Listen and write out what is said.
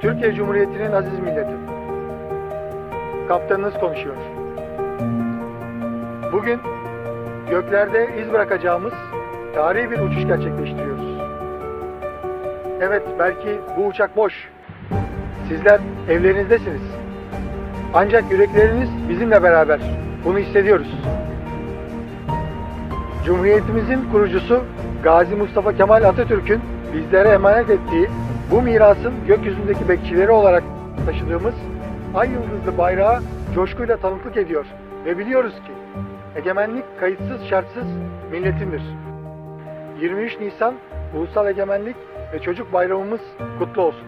Türkiye Cumhuriyeti'nin aziz milleti. Kaptanınız konuşuyor. Bugün göklerde iz bırakacağımız tarihi bir uçuş gerçekleştiriyoruz. Evet, belki bu uçak boş. Sizler evlerinizdesiniz. Ancak yürekleriniz bizimle beraber. Bunu hissediyoruz. Cumhuriyetimizin kurucusu Gazi Mustafa Kemal Atatürk'ün bizlere emanet ettiği bu mirasın gökyüzündeki bekçileri olarak taşıdığımız ay yıldızlı bayrağı coşkuyla tanıklık ediyor ve biliyoruz ki egemenlik kayıtsız şartsız milletindir. 23 Nisan Ulusal Egemenlik ve Çocuk Bayramımız kutlu olsun.